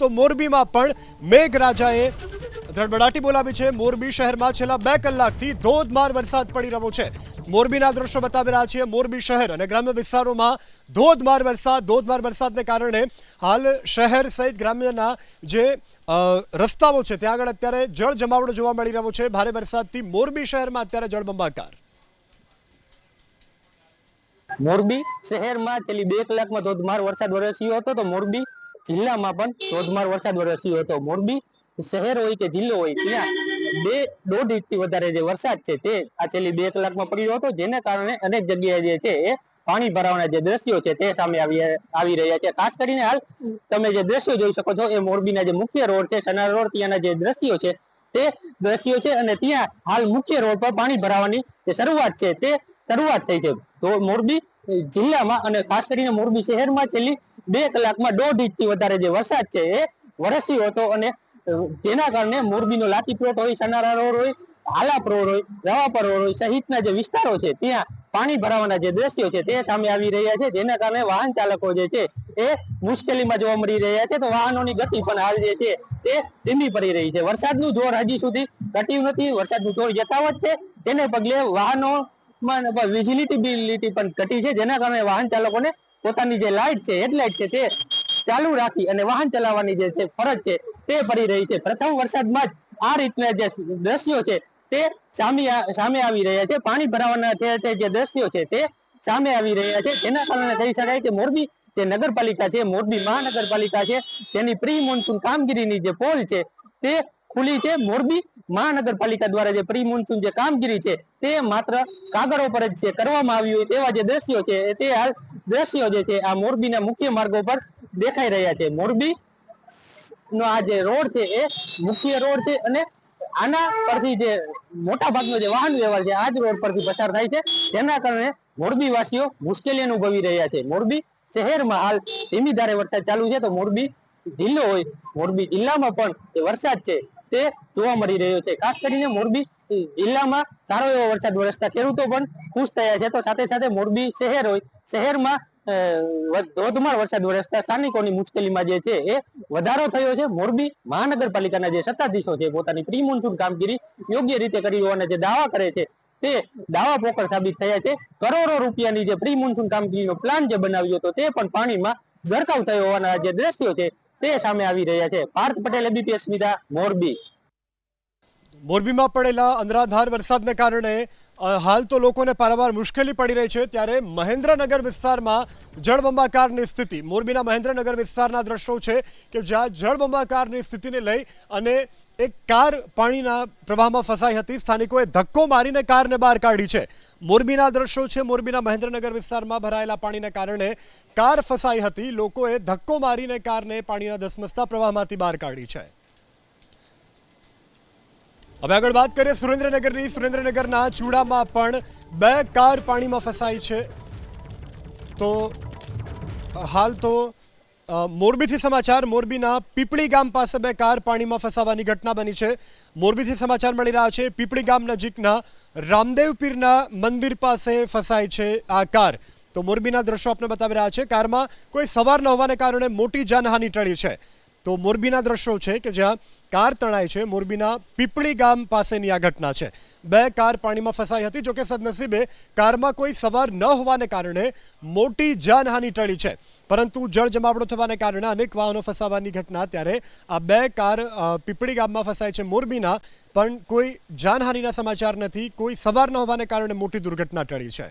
તો મોરબીમાં પણ મેઘરાજાએ ધડબડાટી બોલાવી છે. મોરબી શહેરમાં છેલ્લા બે કલાકથી ધોધમાર વરસાદ પડી રહ્યો છે. મોરબીના દ્રશ્યો બતાવી રહ્યા છીએ. મોરબી શહેર અને ગ્રામ્ય વિસ્તારોમાં ધોધમાર વરસાદ, ધોધમાર વરસાદને કારણે હાલ શહેર સહિત ગ્રામ્યના જે રસ્તાઓ છે, ત્યાં આગળ અત્યારે જળ જમાવડો જોવા મળી રહ્યો છે. ભારે વરસાદથી મોરબી શહેરમાં અત્યારે જળબંબાકાર. મોરબી શહેરમાં છેલ્લી બે કલાકમાં ધોધમાર વરસાદ વરસ્યો હતો. તો મોરબી જિલ્લામાં પણ ધોધમાર વરસાદ વરસ્યો હતો. મોરબી શહેર હોય કે જિલ્લો હોય, ત્યાં બે દોઢ ઇંચથી વધારે જે વરસાદ છે તે આ છેલ્લી બે કલાકમાં પડ્યો હતો. જેને કારણે અનેક જગ્યાએ જે છે એ પાણી ભરાવાના જે દ્રશ્યો છે તે સામે આવી રહ્યા છે. ખાસ કરીને હાલ તમે જે દ્રશ્યો જોઈ શકો છો એ મોરબીના જે મુખ્ય રોડ છે, સનાર રોડ, ત્યાંના જે દ્રશ્યો છે તે દ્રશ્યો છે અને ત્યાં હાલ મુખ્ય રોડ પર પાણી ભરાવાની જે શરૂઆત છે તે શરૂઆત થઈ છે. તો મોરબી જિલ્લામાં અને ખાસ કરીને મોરબી શહેરમાં છેલ્લી બે કલાકમાં દોઢ ઇંચથી વધારે જે વરસાદ છે એ વરસ્યો હતો અને જેના કારણે મોરબીનો લાતી પ્લોટ હોય, સનારા રોડ હોય, હાલાપ રોડ હોય, રવાપર રોડ હોય, સહિતના જે વિસ્તારો છે, ત્યાં પાણી ભરાવાના જે દ્રશ્યો છે, તે સામે આવી રહ્યા છે. જેના કારણે વાહન ચાલકો જે છે, એ મુશ્કેલીમાં જોવા મળી રહ્યા છે. તો વાહનોની ગતિ પણ હાલ જે છે, તે ધીમી પડી રહી છે. વરસાદનું જોર હજી સુધી ઘટ્યું નથી. વરસાદનું જોર યથાવત છે. તેને પગલે વાહનો વિઝિલિટીબિલિટી પણ ઘટી છે. જેના કારણે વાહન ચાલકોને પોતાની જે લાઇટ છે હેડલાઇટ છે તે ચાલુ રાખી અને વાહન ચલાવવાની જે ફરજ છે તે પડી રહી છે. પ્રથમ વરસાદમાં આ રીતના જે દ્રશ્યો છે તે સામે આવી રહ્યા છે. પાણી ભરાવાના જે દ્રશ્યો છે તે સામે આવી રહ્યા છે. જેના કારણે કહી શકાય કે મોરબી જે નગરપાલિકા છે, મોરબી મહાનગરપાલિકા છે, તેની પ્રી મોન્સૂન કામગીરીની જે પોલ છે તે ખુલી છે. મોરબી મહાનગરપાલિકા દ્વારા જે પ્રી મોન્સૂન જે કામગીરી છે તે માત્ર કાગળો પર જ છે, કરવામાં આવી હોય તેવા જે દ્રશ્યો છે તે હાલ દ્રશ્યો જે છે, આ મોરબીના મુખ્ય માર્ગો પર દેખાઈ રહ્યા છે. મોરબી નો આ જે રોડ છે, એ મુખ્ય રોડ છે અને આના પરથી જે મોટા ભાગનો જે વાહન વ્યવહાર છે, આ જ રોડ પરથી પસાર થાય છે. તેના કારણે મોરબી વાસીઓ મુશ્કેલી અનુભવી રહ્યા છે. મોરબી શહેરમાં હાલ ધીમી ધારે વરસાદ ચાલુ છે, તો મોરબી જિલ્લો હોય, મોરબી જિલ્લામાં પણ જે વરસાદ છે, તે જોવા મળી રહ્યો છે. ખાસ કરીને મોરબી જિલ્લામાં સારો એવો વરસાદ વરસતા ખેડૂતો પણ ખુશ થયા છે. તો સાથે સાથે મોરબી શહેર હોય, શહેરમાં ધોધમાર વરસાદ વરસતા સ્થાનિકોની મુશ્કેલીમાં જે છે એ વધારો થયો છે. મોરબી મહાનગરપાલિકાના જે સત્તાધીશો છે પોતાની પ્રી મોન્સૂન કામગીરી યોગ્ય રીતે કરી હોવાના જે દાવા કરે છે, તે દાવા પોકળ સાબિત થયા છે. કરોડો રૂપિયાની જે પ્રી મોન્સૂન કામગીરીનો પ્લાન જે બનાવ્યો હતો, તે પણ પાણીમાં ગરકાવ થયો હોવાના જે દ્રશ્યો છે, તે સામે આવી રહ્યા છે. પાર્થ પટેલ એબીપીએસ સ્મિતા મોરબી. મોરબીમાં પડેલા અંધરાધાર વરસાદને કારણે હાલ તો લોકોને પારાવાર મુશ્કેલી પડી રહી છે. ત્યારે મહેન્દ્રનગર વિસ્તારમાં જળબંબાકારની સ્થિતિ. મોરબીના મહેન્દ્રનગર વિસ્તારના દ્રશ્યો છે કે જ્યાં જળબંબાકારની સ્થિતિને લઈ અને એક કાર પાણીના પ્રવાહમાં ફસાઈ હતી. સ્થાનિકોએ ધક્કો મારીને કારને બહાર કાઢી છે. મોરબીના દ્રશ્યો છે, મોરબીના મહેન્દ્રનગર વિસ્તારમાં ભરાયેલા પાણીને કારણે કાર ફસાઈ હતી. લોકોએ ધક્કો મારીને કારને પાણીના ધસમસતા પ્રવાહમાંથી બહાર કાઢી છે. હવે આગળ વાત કરીએ સુરેન્દ્રનગરની. સુરેન્દ્રનગરના ચૂડામાં પણ બે કાર પાણીમાં ફસાઈ છે. તો, હાલ તો મોરબીથી સમાચાર, મોરબીના પીપળી ગામ પાસે બે કાર પાણીમાં ફસાવાની ઘટના બની છે. મોરબીથી સમાચાર મળી રહ્યા છે, પીપળી ગામ નજીકના રામદેવ પીરના મંદિર પાસે ફસાઈ છે આ કાર. તો મોરબીના દ્રશ્યો આપણે બતાવી રહ્યા છે, કારમાં કોઈ સવાર ન હોવાને કારણે મોટી જાનહાનિ ટળી છે. તો મોરબીના દ્રશ્યો છે કે જ્યાં કાર તણાઈ છે. મોરબીના પીપળી ગામ પાસેની આ ઘટના છે. બે કાર પાણીમાં ફસાઈ હતી, જોકે સદનસીબે કારમાં કોઈ સવાર ન હોવાને કારણે મોટી જાનહાનિ ટળી છે. પરંતુ જળ જમાવડો થવાને કારણે અનેક વાહનો ફસાવાની ઘટના. ત્યારે આ બે કાર પીપળી ગામમાં ફસાય છે મોરબીના, પણ કોઈ જાનહાનિના સમાચાર નથી. કોઈ સવાર ન હોવાને કારણે મોટી દુર્ઘટના ટળી છે.